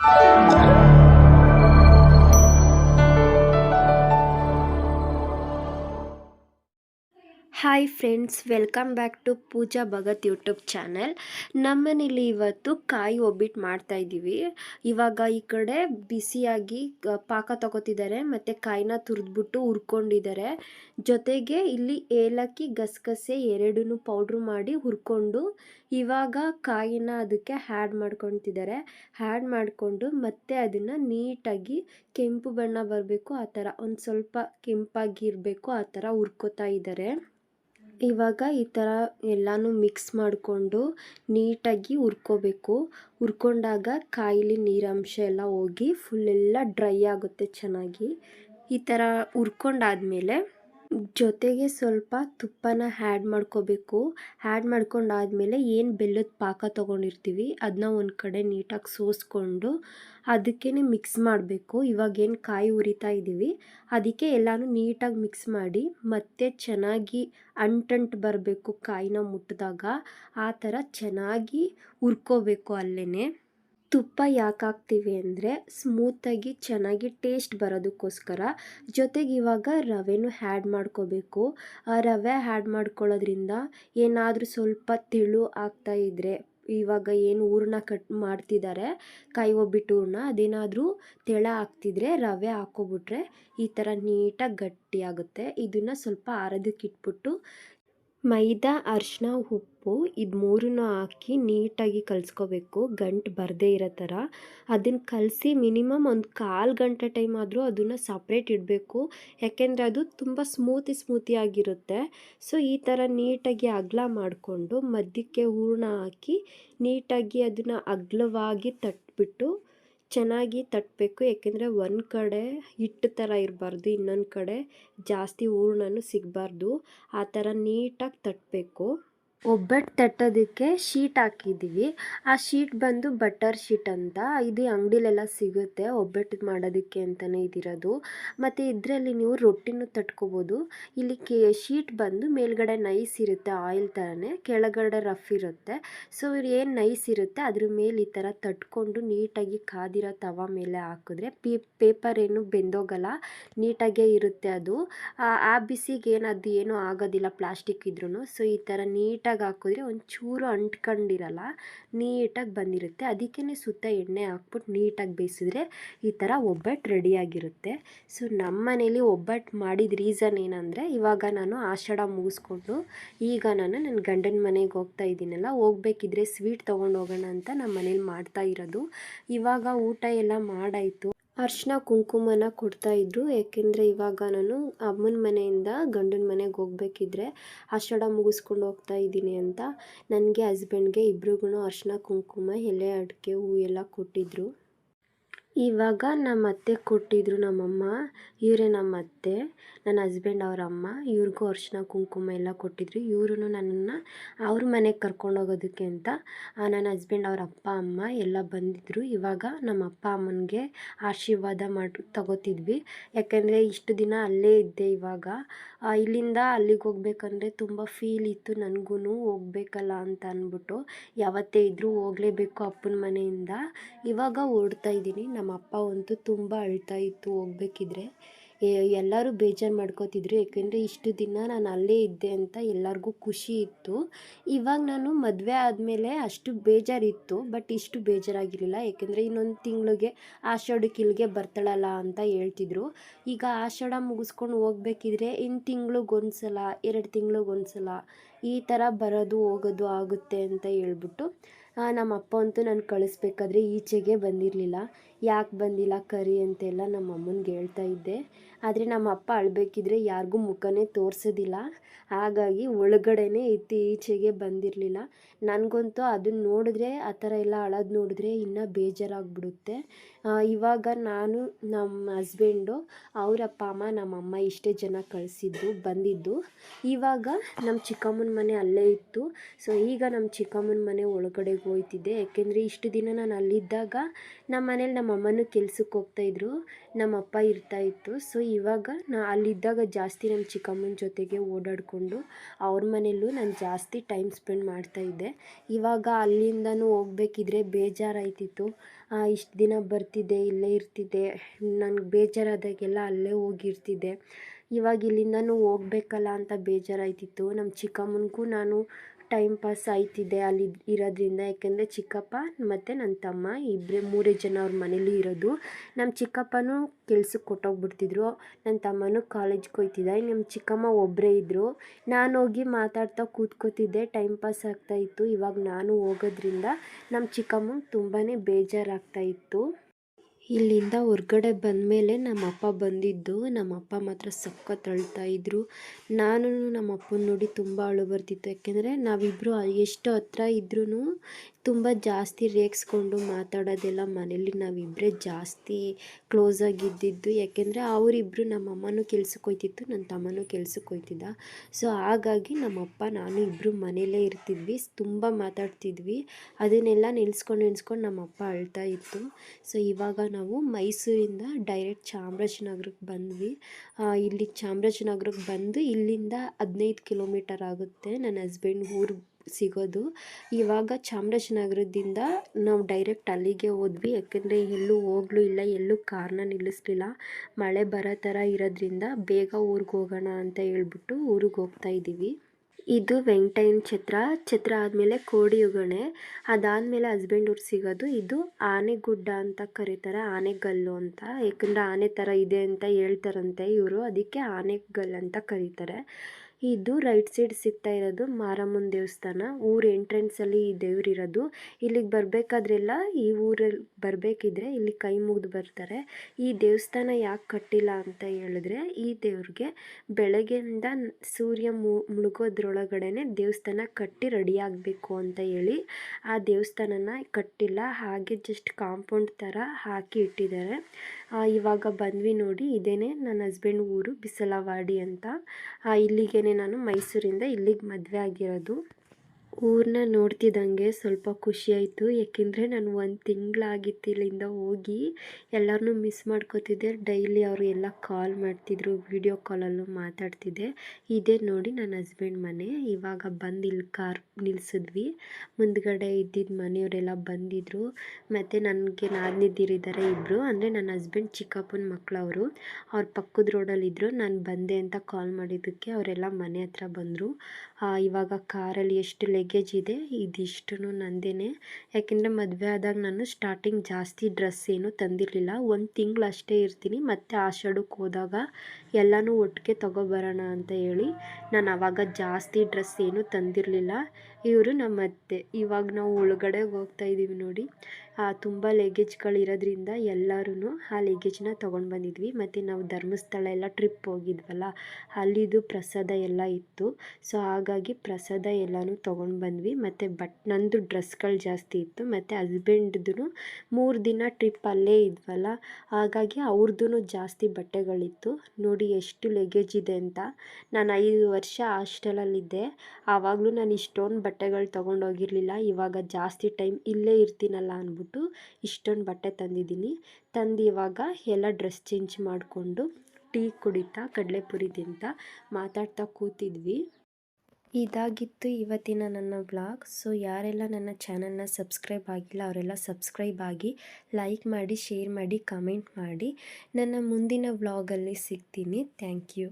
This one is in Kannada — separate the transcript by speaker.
Speaker 1: Música hi friends welcome back to Pooja Bhagat YouTube channel ನಮ್ಮನೇಲಿ ಇವತ್ತು ಕಾಯಿ ಒಬ್ಬಿಟ್ಟು ಮಾಡ್ತಾ ಇದ್ದೀವಿ ಇವಾಗ ಈ ಕಡೆ ಬಿಸಿಯಾಗಿ ಪಾಕ ತಗೋತಿದ್ದಾರೆ, ಮತ್ತು ಕಾಯಿನ ತುರಿದ್ಬಿಟ್ಟು ಹುರ್ಕೊಂಡಿದ್ದಾರೆ. ಜೊತೆಗೆ ಇಲ್ಲಿ ಏಲಕ್ಕಿ ಗಸಗಸೆ ಎರಡೂ ಪೌಡ್ರ್ ಮಾಡಿ ಹುರ್ಕೊಂಡು, ಇವಾಗ ಕಾಯಿನ ಅದಕ್ಕೆ ಹ್ಯಾಡ್ ಮಾಡ್ಕೊತಿದ್ದಾರೆ. ಹ್ಯಾಡ್ ಮಾಡಿಕೊಂಡು ಮತ್ತೆ ಅದನ್ನು ನೀಟಾಗಿ ಕೆಂಪು ಬಣ್ಣ ಬರಬೇಕು, ಆ ಥರ. ಒಂದು ಸ್ವಲ್ಪ ಕೆಂಪಾಗಿ ಇರಬೇಕು ಆ ಥರ ಹುರ್ಕೋತಾ ಇದ್ದಾರೆ. ಇವಾಗ ಈ ಥರ ಎಲ್ಲನೂ ಮಿಕ್ಸ್ ಮಾಡಿಕೊಂಡು ನೀಟಾಗಿ ಹುರ್ಕೋಬೇಕು. ಹುರ್ಕೊಂಡಾಗ ಕಾಯಿಲಿ ನೀರಂಶ ಎಲ್ಲ ಹೋಗಿ ಫುಲ್ಲೆಲ್ಲ ಡ್ರೈ ಆಗುತ್ತೆ ಚೆನ್ನಾಗಿ. ಈ ಥರ ಹುರ್ಕೊಂಡಾದ್ಮೇಲೆ ಜೊತೆಗೆ ಸ್ವಲ್ಪ ತುಪ್ಪನ ಹ್ಯಾಡ್ ಮಾಡ್ಕೋಬೇಕು. ಹ್ಯಾಡ್ ಮಾಡ್ಕೊಂಡಾದ್ಮೇಲೆ ಏನು ಬೆಲ್ಲದ ಪಾಕ ತೊಗೊಂಡಿರ್ತೀವಿ ಅದನ್ನ ಒಂದು ಕಡೆ ನೀಟಾಗಿ ಸೋಸ್ಕೊಂಡು ಅದಕ್ಕೇ ಮಿಕ್ಸ್ ಮಾಡಬೇಕು. ಇವಾಗ ಏನು ಕಾಯಿ ಉರಿತಾ ಇದ್ದೀವಿ ಅದಕ್ಕೆ ಎಲ್ಲನೂ ನೀಟಾಗಿ ಮಿಕ್ಸ್ ಮಾಡಿ ಮತ್ತೆ ಚೆನ್ನಾಗಿ ಅಂಟಂಟು ಬರಬೇಕು ಕಾಯಿನ ಮುಟ್ಟಿದಾಗ ಆ ಥರ ಚೆನ್ನಾಗಿ ಹುರ್ಕೋಬೇಕು ಅಲ್ಲೇ ತುಪ್ಪ ಯಾಕೆ ಹಾಕ್ತೀವಿ ಅಂದರೆ ಸ್ಮೂತಾಗಿ ಚೆನ್ನಾಗಿ ಟೇಸ್ಟ್ ಬರೋದಕ್ಕೋಸ್ಕರ. ಜೊತೆಗೆ ಇವಾಗ ರವೆನೂ ಹ್ಯಾಡ್ ಮಾಡ್ಕೋಬೇಕು. ಆ ರವೆ ಹ್ಯಾಡ್ ಮಾಡ್ಕೊಳ್ಳೋದ್ರಿಂದ ಏನಾದರೂ ಸ್ವಲ್ಪ ತೆಳು ಆಗ್ತಾ ಇದ್ದರೆ ಇವಾಗ ಏನು ಹೂರ್ಣ ಕಟ್ ಮಾಡ್ತಿದ್ದಾರೆ ಕೈ ಒಬ್ಬಿಟ್ಟು ಹೂರ್ಣ ಅದೇನಾದರೂ ತೆಳ ಹಾಕ್ತಿದ್ರೆ ರವೆ ಹಾಕೋಬಿಟ್ರೆ ಈ ಥರ ನೀಟಾಗಿ ಗಟ್ಟಿಯಾಗುತ್ತೆ ಇದನ್ನು ಸ್ವಲ್ಪ ಆರೋದಕ್ಕೆ ಇಟ್ಬಿಟ್ಟು ಮೈದಾ ಅರಿಶಿನ ಉಪ್ಪು ಇದು ಮೂರನ್ನು ಹಾಕಿ ನೀಟಾಗಿ ಕಲಿಸ್ಕೋಬೇಕು. ಗಂಟು ಬರದೇ ಇರೋ ಥರ. ಅದನ್ನು ಕಲಸಿ ಮಿನಿಮಮ್ ಒಂದು ಕಾಲು ಗಂಟೆ ಟೈಮ್ ಆದರೂ ಅದನ್ನು ಸಪ್ರೇಟ್ ಇಡಬೇಕು. ಯಾಕೆಂದರೆ ಅದು ತುಂಬ ಸ್ಮೂತಿ ಸ್ಮೂತಿ ಆಗಿರುತ್ತೆ. ಸೊ, ಈ ಥರ ನೀಟಾಗಿ ಅಗಲ ಮಾಡಿಕೊಂಡು ಮಧ್ಯಕ್ಕೆ ಹೂರಣ ಹಾಕಿ ನೀಟಾಗಿ ಅದನ್ನು ಅಗಲವಾಗಿ ತಟ್ಬಿಟ್ಟು ಚೆನ್ನಾಗಿ ತಟ್ಟಬೇಕು ಏಕೆಂದರೆ ಒಂದು ಕಡೆ ಹಿಟ್ಟು ಥರ ಇರಬಾರ್ದು, ಇನ್ನೊಂದು ಕಡೆ ಜಾಸ್ತಿ ಹೂರಣನೂ ಸಿಗಬಾರ್ದು. ಆ ಥರ ನೀಟಾಗಿ ತಟ್ಟಬೇಕು ಒಬ್ಬಟ್ಟು ತಟ್ಟೋದಕ್ಕೆ ಶೀಟ್ ಹಾಕಿದ್ದೀವಿ. ಆ ಶೀಟ್ ಬಂದು ಬಟರ್ ಶೀಟ್ ಅಂತ. ಇದು ಅಂಗಡಿಲೆಲ್ಲ ಸಿಗುತ್ತೆ ಒಬ್ಬಟ್ಟು ಮಾಡೋದಕ್ಕೆ ಅಂತಲೇ ಇದಿರೋದು. ಮತ್ತು ಇದರಲ್ಲಿ ನೀವು ರೊಟ್ಟಿನೂ ತಟ್ಕೋಬೋದು. ಇಲ್ಲಿ ಕೆ ಶೀಟ್ ಬಂದು ಮೇಲ್ಗಡೆ ನೈಸ್ ಇರುತ್ತೆ ಆಯಿಲ್ ಥರನೇ, ಕೆಳಗಡೆ ರಫ್ ಇರುತ್ತೆ. ಸೊ ಏನು ನೈಸ್ ಇರುತ್ತೆ ಅದ್ರ ಮೇಲೆ ಈ ಥರ ತಟ್ಕೊಂಡು ನೀಟಾಗಿ ಕಾದಿರೋ ತವ ಮೇಲೆ ಹಾಕಿದ್ರೆ ಪಿ, ಪೇಪರ್ ಏನು ಬೆಂದೋಗಲ್ಲ, ನೀಟಾಗೇ ಇರುತ್ತೆ ಅದು. ಆ ಬಿಸಿಗೆ ಏನು ಅದು ಏನೂ ಆಗೋದಿಲ್ಲ ಪ್ಲಾಸ್ಟಿಕ್ ಇದ್ರೂ ಸೊ ಈ ಥರ ನೀಟಾಗಿ ಹಾಕಿದ್ರೆ ಒಂಚೂರು ಅಂಟ್ಕೊಂಡಿರಲ್ಲ, ನೀಟಾಗಿ ಬಂದಿರುತ್ತೆ. ಅದಕ್ಕೇ ಸುತ್ತ ಎಣ್ಣೆ ಹಾಕ್ಬಿಟ್ಟು ನೀಟಾಗಿ ಬೇಯಿಸಿದ್ರೆ ಈ ಥರ ಒಬ್ಬಟ್ಟು ರೆಡಿಯಾಗಿರುತ್ತೆ. ಸೊ, ನಮ್ಮ ಮನೇಲಿ ಒಬ್ಬಟ್ಟು ಮಾಡಿದ ರೀಸನ್ ಏನಂದರೆ, ಇವಾಗ ನಾನು ಆಷಾಢ ಮುಗಿಸ್ಕೊಂಡು ಈಗ ನಾನು ನನ್ನ ಗಂಡನ ಮನೆಗೆ ಹೋಗ್ತಾ ಇದ್ದೀನಲ್ಲ, ಹೋಗ್ಬೇಕಿದ್ರೆ ಸ್ವೀಟ್ ತೊಗೊಂಡು ಹೋಗೋಣ ಅಂತ ನಮ್ಮ ಮನೇಲಿ ಮಾಡ್ತಾ ಇರೋದು. ಇವಾಗ ಊಟ ಎಲ್ಲ ಮಾಡಾಯಿತು. ಅರ್ಶಿನ ಕುಂಕುಮನ ಕೊಡ್ತಾಯಿದ್ರು ಏಕೆಂದರೆ ಇವಾಗ ನಾನು ಅಮ್ಮನ ಮನೆಯಿಂದ ಗಂಡನ ಮನೆಗೆ ಹೋಗ್ಬೇಕಿದ್ರೆ ಆಷಾಢ ಮುಗಿಸ್ಕೊಂಡು ಹೋಗ್ತಾ ಇದ್ದೀನಿ ಅಂತ. ನನಗೆ ಹಸ್ಬೆಂಡ್ಗೆ ಇಬ್ರಿಗೂ ಅರ್ಶಿನ ಕುಂಕುಮ, ಎಲೆ ಅಡಿಕೆ ಹೂ ಎಲ್ಲ ಕೊಟ್ಟಿದ್ದರು ಇವಾಗ ನಮ್ಮ ಅತ್ತೆ ಕೊಟ್ಟಿದ್ರು ನಮ್ಮಮ್ಮ, ಇವರೇ ನಮ್ಮ ಅತ್ತೆ, ನನ್ನ ಹಸ್ಬೆಂಡ್ ಅವ್ರ ಅಮ್ಮ, ಇವ್ರಿಗೂ ಅರಿಶಿನ ಕುಂಕುಮ ಎಲ್ಲ ಕೊಟ್ಟಿದ್ರು. ಇವ್ರೂ ನನ್ನನ್ನು ಅವ್ರ ಮನೆಗೆ ಕರ್ಕೊಂಡು ಹೋಗೋದಕ್ಕೆ ಅಂತ ನನ್ನ ಹಸ್ಬೆಂಡ್ ಅವ್ರ ಅಪ್ಪ, ಅಮ್ಮ ಎಲ್ಲ ಬಂದಿದ್ದರು ಇವಾಗ ನಮ್ಮ ಅಪ್ಪ, ಅಮ್ಮನಿಗೆ ಆಶೀರ್ವಾದ ಮಾಡಿ, ತಗೋತಿದ್ವಿ. ಯಾಕೆಂದರೆ ಇಷ್ಟು ದಿನ ಅಲ್ಲೇ ಇದ್ದೆ ಇವಾಗ. ಇಲ್ಲಿಂದ ಅಲ್ಲಿಗೆ ಹೋಗ್ಬೇಕಂದ್ರೆ ತುಂಬ ಫೀಲ್ ಇತ್ತು. ನನಗೂ ಹೋಗ್ಬೇಕಲ್ಲ ಅಂತ ಅಂದ್ಬಿಟ್ಟು ಯಾವತ್ತೇ ಇದ್ದರೂ ಹೋಗಲೇಬೇಕು ಅಪ್ಪನ ಮನೆಯಿಂದ. ಇವಾಗ ಓಡ್ತಾ ಇದ್ದೀನಿ. ನಮ್ಮ ಅಪ್ಪ ಅಂತೂ ತುಂಬ ಅಳ್ತಾ ಇತ್ತು ಹೋಗ್ಬೇಕಿದ್ರೆ. ಎಲ್ಲರೂ ಬೇಜಾರು ಮಾಡ್ಕೋತಿದ್ರು. ಏಕೆಂದರೆ ಇಷ್ಟು ದಿನ ನಾನು ಅಲ್ಲೇ ಇದ್ದೆ ಅಂತ ಎಲ್ಲರಿಗೂ ಖುಷಿ ಇತ್ತು. ಇವಾಗ ನಾನು ಮದುವೆ ಆದಮೇಲೆ ಅಷ್ಟು ಬೇಜಾರಿತ್ತು, ಬಟ್ ಇಷ್ಟು ಬೇಜಾರಾಗಿರಲಿಲ್ಲ. ಏಕೆಂದರೆ ಇನ್ನೊಂದು ತಿಂಗಳಿಗೆ ಆಷಾಢಕ್ಕೆ ಇಲ್ಲಿಗೆ ಬರ್ತಾಳಲ್ಲ ಅಂತ ಹೇಳ್ತಿದ್ರು. ಈಗ ಆಷಾಢ ಮುಗಿಸ್ಕೊಂಡು ಹೋಗ್ಬೇಕಿದ್ರೆ ಇನ್ನು ತಿಂಗ್ಳಿಗೆ ಸಲ ಎರಡು ತಿಂಗ್ಳಿಗೊಂದ್ಸಲ ಸಲ ಈ ಥರ ಬರೋದು, ಹೋಗೋದು ಆಗುತ್ತೆ ಅಂತ ಹೇಳ್ಬಿಟ್ಟು ನಮ್ಮ ಅಪ್ಪ ಅಂತೂ ನಾನು ಕಳಿಸ್ಬೇಕಾದ್ರೆ ಈಚೆಗೆ ಬಂದಿರಲಿಲ್ಲ. ಯಾಕೆ ಬಂದಿಲ್ಲ ಕರಿ ಅಂತೆಲ್ಲ ನಮ್ಮ ಅಮ್ಮನಿಗೆ ಹೇಳ್ತಾ ಇದ್ದೆ. ಆದರೆ ನಮ್ಮ ಅಪ್ಪ ಅಳಬೇಕಿದ್ರೆ ಯಾರಿಗೂ ಮುಖನೇ ತೋರಿಸೋದಿಲ್ಲ. ಹಾಗಾಗಿ ಒಳಗಡೆನೇ ಇತ್ತೀಚೆಗೆ ಬಂದಿರಲಿಲ್ಲ. ನನಗಂತೂ ಅದನ್ನ ನೋಡಿದ್ರೆ, ಆ ಥರ ಎಲ್ಲ ಅಳೋದು ನೋಡಿದ್ರೆ ಇನ್ನೂ ಬೇಜಾರಾಗ್ಬಿಡುತ್ತೆ. ಇವಾಗ ನಾನು ನಮ್ಮ ಹಸ್ಬೆಂಡು, ಅವ್ರ ಅಪ್ಪ, ಅಮ್ಮ ನಮ್ಮಮ್ಮ ಇಷ್ಟೇ ಜನ ಕಳಿಸಿದ್ದು, ಬಂದಿದ್ದು. ಇವಾಗ ನಮ್ಮ ಚಿಕ್ಕಮ್ಮನ ಮನೆ ಅಲ್ಲೇ ಇತ್ತು. ಸೊ, ಈಗ ನಮ್ಮ ಚಿಕ್ಕಮ್ಮನ ಮನೆ ಒಳಗಡೆಗೆ ಹೋಯ್ತಿದ್ದೆ. ಯಾಕೆಂದರೆ ಇಷ್ಟು ದಿನ ನಾನು ಅಲ್ಲಿದ್ದಾಗ ನಮ್ಮ ಮನೇಲಿ ನಮ್ಮ ಅಮ್ಮನೂ ಕೆಲ್ಸಕ್ಕೆ ಹೋಗ್ತಾಯಿದ್ರು ನಮ್ಮ ಅಪ್ಪ ಇರ್ತಾಯಿತ್ತು ಸೊ ಇವಾಗ ನಾ ಅಲ್ಲಿದ್ದಾಗ ಜಾಸ್ತಿ ನಮ್ಮ ಚಿಕ್ಕಮ್ಮನ ಜೊತೆಗೆ ಓಡಾಡಿಕೊಂಡು ಅವ್ರ ಮನೆಯಲ್ಲೂ ನಾನು ಜಾಸ್ತಿ ಟೈಮ್ ಸ್ಪೆಂಡ್ ಮಾಡ್ತಾ ಇದ್ದೆ. ಇವಾಗ ಅಲ್ಲಿಂದನೂ ಹೋಗ್ಬೇಕಿದ್ರೆ ಬೇಜಾರಾಯ್ತಿತ್ತು. ಇಷ್ಟು ದಿನ ಬರ್ತಿದ್ದೆ, ಇಲ್ಲೇ ಇರ್ತಿದ್ದೆ. ನನಗೆ ಬೇಜಾರಾದಾಗೆಲ್ಲ ಅಲ್ಲೇ ಹೋಗಿರ್ತಿದ್ದೆ. ಇವಾಗ ಇಲ್ಲಿಂದನೂ ಹೋಗ್ಬೇಕಲ್ಲ ಅಂತ ಬೇಜಾರಾಯ್ತಿತ್ತು. ನಮ್ಮ ಚಿಕ್ಕಮ್ಮನಿಗೂ ನಾನು ಟೈಮ್ ಪಾಸ್ ಆಯ್ತಿದೆ ಅಲ್ಲಿ ಇರೋದ್ರಿಂದ. ಯಾಕೆಂದರೆ ಚಿಕ್ಕಪ್ಪ ಮತ್ತು ನನ್ನ ತಮ್ಮ ಇಬ್ಬರೇ ಮೂರೇ ಜನ ಅವ್ರ ಮನೇಲಿ ಇರೋದು. ನಮ್ಮ ಚಿಕ್ಕಪ್ಪನೂ ಕೆಲ್ಸಕ್ಕೆ ಕೊಟ್ಟೋಗ್ಬಿಡ್ತಿದ್ರು. ನನ್ನ ತಮ್ಮನೂ ಕಾಲೇಜ್ಗೆ ಹೋಗ್ತಿದ್ದ ನಮ್ಮ ಚಿಕ್ಕಮ್ಮ ಒಬ್ಬರೇ ಇದ್ದರು ನಾನು ಹೋಗಿ ಮಾತಾಡ್ತಾ ಕೂತ್ಕೋತಿದ್ದೆ. ಟೈಮ್ ಪಾಸ್ ಆಗ್ತಾಯಿತ್ತು ಇವಾಗ ನಾನು ಹೋಗೋದ್ರಿಂದ ನಮ್ಮ ಚಿಕ್ಕಮ್ಮಂಗೆ ತುಂಬಾ ಬೇಜಾರಾಗ್ತಾಯಿತ್ತು ಇಲ್ಲಿಂದ ಹೊರ್ಗಡೆ ಬಂದಮೇಲೆ ನಮ್ಮಪ್ಪ ಬಂದಿದ್ದು, ನಮ್ಮಪ್ಪ ಮಾತ್ರ ಸಖತ್ ಅಳ್ತಾ ಇದ್ದರು ನಾನು ನಮ್ಮ ಅಪ್ಪನ ನೋಡಿ ತುಂಬ ಅಳು ಬರ್ತಿತ್ತು. ಯಾಕೆಂದರೆ ನಾವಿಬ್ಬರು ಎಷ್ಟು ಹತ್ರ ಇದ್ರೂ ತುಂಬ ಜಾಸ್ತಿ ರೇಗಿಸ್ಕೊಂಡು ಮಾತಾಡೋದೆಲ್ಲ ಮನೇಲಿ ನಾವಿಬ್ಬರೇ ಜಾಸ್ತಿ ಕ್ಲೋಸಾಗಿ ಇದ್ದಿದ್ದು ಯಾಕೆಂದರೆ ಅವರಿಬ್ಬರು ನಮ್ಮ ಅಮ್ಮನೂ ಕೆಲ್ಸಕ್ಕೆ ಹೋಯ್ತಿತ್ತು ನನ್ನ ತಮ್ಮನೂ ಕೆಲ್ಸಕ್ಕೆ ಹೋಯ್ತಿದ್ದ. ಸೊ ಹಾಗಾಗಿ ನಮ್ಮಪ್ಪ, ನಾನು ಇಬ್ಬರು ಮನೆಯಲ್ಲೇ ಇರ್ತಿದ್ವಿ, ತುಂಬ ಮಾತಾಡ್ತಿದ್ವಿ. ಅದನ್ನೆಲ್ಲ ನೆನೆಸ್ಕೊಂಡು ನೆನೆಸ್ಕೊಂಡು ನಮ್ಮಪ್ಪ ಅಳ್ತಾ ಇತ್ತು. ಸೊ ಇವಾಗ ನಾವು ಮೈಸೂರಿಂದ ಡೈರೆಕ್ಟ್ ಚಾಮರಾಜನಗರಕ್ಕೆ ಬಂದ್ವಿ. ಇಲ್ಲಿ ಚಾಮರಾಜನಗರಕ್ಕೆ ಬಂದು ಇಲ್ಲಿಂದ ಹದಿನೈದು ಕಿಲೋಮೀಟರ್ ಆಗುತ್ತೆ. ನನ್ನ ಹಸ್ಬೆಂಡ್ ಊರು ಸಿಗೋದು. ಇವಾಗ ಚಾಮರಾಜನಗರದಿಂದ ನಾವು ಡೈರೆಕ್ಟ್ ಅಲ್ಲಿಗೆ ಹೋದ್ವಿ. ಯಾಕೆಂದರೆ ಎಲ್ಲೂ ಹೋಗ್ಲೂ ಇಲ್ಲ, ಎಲ್ಲೂ ಕಾರ್ನ ನಿಲ್ಲಿಸ್ಲಿಲ್ಲ. ಮಳೆ ಬರೋ ಥರ ಇರೋದ್ರಿಂದ ಬೇಗ ಊರಿಗೆ ಹೋಗೋಣ ಅಂತ ಹೇಳ್ಬಿಟ್ಟು ಊರಿಗೆ ಹೋಗ್ತಾ ಇದ್ದೀವಿ ಇದು ವೆಂಕಟಯ್ಯನ ಛತ್ರ. ಛತ್ರ ಆದಮೇಲೆ ಕೋಡಿಯುಗಣೆ. ಅದಾದಮೇಲೆ ಹಸ್ಬೆಂಡ್ ಊರು ಸಿಗೋದು. ಇದು ಆನೆಗುಡ್ಡ ಅಂತ ಕರೀತಾರೆ, ಆನೆಗಲ್ಲು ಅಂತ. ಯಾಕಂದರೆ ಆನೆ ಥರ ಇದೆ ಅಂತ ಹೇಳ್ತಾರಂತೆ ಇವರು. ಅದಕ್ಕೆ ಆನೆಗಲ್ಲು ಅಂತ ಕರೀತಾರೆ. ಇದು ರೈಟ್ ಸೈಡ್ ಸಿಗ್ತಾ ಇರೋದು ಮಾರಮ್ಮನ ದೇವಸ್ಥಾನ. ಊರ್ ಎಂಟ್ರೆನ್ಸ್ ಅಲ್ಲಿ ಈ ದೇವ್ರು ಇರೋದು. ಇಲ್ಲಿಗೆ ಬರಬೇಕಾದ್ರೆಲ್ಲ ಈ ಊರಲ್ಲಿ ಬರಬೇಕಿದ್ರೆ ಇಲ್ಲಿ ಕೈ ಮುಗಿದು ಬರ್ತಾರೆ. ಈ ದೇವಸ್ಥಾನ ಯಾಕೆ ಕಟ್ಟಿಲ್ಲ ಅಂತ ಹೇಳಿದ್ರೆ ಈ ದೇವ್ರಿಗೆ ಬೆಳಗ್ಗೆಯಿಂದ ಸೂರ್ಯ ಮುಳುಗೋದ್ರೊಳಗಡೆನೆ ದೇವಸ್ಥಾನ ಕಟ್ಟಿ ರೆಡಿ ಆಗಬೇಕು ಅಂತ ಹೇಳಿ ಆ ದೇವಸ್ಥಾನನ ಕಟ್ಟಿಲ್ಲ. ಹಾಗೆ ಜಸ್ಟ್ ಕಾಂಪೌಂಡ್ ಥರ ಹಾಕಿ ಇಟ್ಟಿದ್ದಾರೆ. ಇವಾಗ ಬಂದ್ವಿ ನೋಡಿ, ಇದೇನೆ ನನ್ನ ಹಸ್ಬೆಂಡ್ ಊರು ಬಿಸಲವಾಡಿ ಅಂತ. ಇಲ್ಲಿಗೆ ನಾನು ಮೈಸೂರಿಂದ ಇಲ್ಲಿಗೆ ಮದುವೆ ಆಗಿರೋದು. ಊರನ್ನ ನೋಡ್ತಿದ್ದಂಗೆ ಸ್ವಲ್ಪ ಖುಷಿಯಾಯಿತು ಏಕೆಂದರೆ ನಾನು ಒಂದು ತಿಂಗಳಾಗಿತ್ತು ಇಲ್ಲಿಂದ ಹೋಗಿ ಎಲ್ಲರನ್ನೂ ಮಿಸ್ ಮಾಡ್ಕೋತಿದ್ದೆ. ಡೈಲಿ ಅವರು ಎಲ್ಲ ಕಾಲ್ ಮಾಡ್ತಿದ್ರು ವೀಡಿಯೋ ಕಾಲಲ್ಲೂ ಮಾತಾಡ್ತಿದ್ದೆ. ಇದೇ ನೋಡಿ ನನ್ನ ಹಸ್ಬೆಂಡ್ ಮನೆ, ಇವಾಗ ಬಂದು ಇಲ್ಲಿ ಕಾರ್ ನಿಲ್ಲಿಸಿದ್ವಿ ಮುಂದ್ಗಡೆ ಇದ್ದಿದ್ದ ಮನೆಯವರೆಲ್ಲ ಬಂದಿದ್ದರು ಮತ್ತು ನನಗೆ ನಾದಿನಿದ್ದಿರಿದ್ದಾರೆ ಇಬ್ಬರು ಅಂದರೆ ನನ್ನ ಹಸ್ಬೆಂಡ್ ಚಿಕ್ಕಪ್ಪನ ಮಕ್ಕಳವರು ಅವ್ರ ಪಕ್ಕದ ರೋಡಲ್ಲಿದ್ದರು ನಾನು ಬಂದೆ ಅಂತ ಕಾಲ್ ಮಾಡಿದ್ದಕ್ಕೆ ಅವರೆಲ್ಲ ಮನೆ ಹತ್ರ ಬಂದರು. ಇವಾಗ ಕಾರಲ್ಲಿ ಎಷ್ಟು ಲಗೇಜ್ ಇದೆ ಇದಿಷ್ಟು ನಂದೇನೆ. ಯಾಕೆಂದರೆ ಮದುವೆ ಆದಾಗ ನಾನು ಸ್ಟಾರ್ಟಿಂಗ್ ಜಾಸ್ತಿ ಡ್ರೆಸ್ ಏನು ತಂದಿರಲಿಲ್ಲ. ಒಂದು ತಿಂಗಳು ಅಷ್ಟೇ ಇರ್ತೀನಿ. ಮತ್ತು ಆಷಾಢಕ್ಕೆ ಹೋದಾಗ ಎಲ್ಲನೂ ಒಟ್ಟಿಗೆ ತೊಗೊಬರೋಣ ಅಂತ ಹೇಳಿ ನಾನು ಆವಾಗ ಜಾಸ್ತಿ ಡ್ರೆಸ್ ಏನೂ ತಂದಿರಲಿಲ್ಲ. ಇವರು ನಮ್ಮ ಅತ್ತೆ ಇವಾಗ ನಾವು ಒಳಗಡೆ ಹೋಗ್ತಾ ಇದ್ದೀವಿ ನೋಡಿ. ತುಂಬ ಲಗೇಜ್ಗಳಿರೋದ್ರಿಂದ ಎಲ್ಲರೂ ಆ ಲಗೇಜ್ನ ತೊಗೊಂಡು ಬಂದಿದ್ವಿ. ಮತ್ತು ನಾವು ಧರ್ಮಸ್ಥಳ ಎಲ್ಲ ಟ್ರಿಪ್ ಹೋಗಿದ್ವಲ್ಲ, ಅಲ್ಲಿದು ಪ್ರಸಾದ ಎಲ್ಲ ಇತ್ತು. ಸೊ ಹಾಗಾಗಿ ಪ್ರಸಾದ ಎಲ್ಲನೂ ತೊಗೊಂಡು ಬಂದ್ವಿ. ಮತ್ತು ಬಟ್ ನಂದು ಡ್ರೆಸ್ಗಳು ಜಾಸ್ತಿ ಇತ್ತು. ಮತ್ತು ಹಸ್ಬೆಂಡ್ದು ಮೂರು ದಿನ ಟ್ರಿಪ್ ಅಲ್ಲೇ ಇದ್ವಲ್ಲ, ಹಾಗಾಗಿ ಅವ್ರದ್ದು ಜಾಸ್ತಿ ಬಟ್ಟೆಗಳಿತ್ತು. ನೋಡಿ ಎಷ್ಟು ಲಗೇಜ್ ಇದೆ ಅಂತ. ನಾನು ಐದು ವರ್ಷ ಹಾಸ್ಟೆಲಲ್ಲಿದ್ದೆ. ಆವಾಗಲೂ ನಾನು ಇಷ್ಟೊಂದು ಬಟ್ಟೆಗಳು ತೊಗೊಂಡೋಗಿರಲಿಲ್ಲ ಇವಾಗ ಜಾಸ್ತಿ ಟೈಮ್ ಇಲ್ಲೇ ಇರ್ತೀನಲ್ಲ ಅಂದ್ಬಿಟ್ಟು ಇಷ್ಟೊಂದು ಬಟ್ಟೆ ತಂದಿದ್ದೀನಿ. ತಂದು ಇವಾಗ ಎಲ್ಲ ಡ್ರೆಸ್ ಚೇಂಜ್ ಮಾಡಿಕೊಂಡು ಟೀ ಕುಡಿತಾ, ಕಡಲೆಪುರಿ ತಿಂತಾ ಮಾತಾಡ್ತಾ ಕೂತಿದ್ವಿ. ಇದಾಗಿತ್ತು ಇವತ್ತಿನ ನನ್ನ ವ್ಲಾಗ್. ಸೊ, ಯಾರೆಲ್ಲ ನನ್ನ ಚಾನಲ್ನ ಸಬ್ಸ್ಕ್ರೈಬ್ ಆಗಿಲ್ಲ, ಅವರೆಲ್ಲ ಸಬ್ಸ್ಕ್ರೈಬ್ ಆಗಿ ಲೈಕ್ ಮಾಡಿ, ಶೇರ್ ಮಾಡಿ, ಕಮೆಂಟ್ ಮಾಡಿ. ನನ್ನ ಮುಂದಿನ ವ್ಲಾಗಲ್ಲಿ ಸಿಗ್ತೀನಿ. Thank you.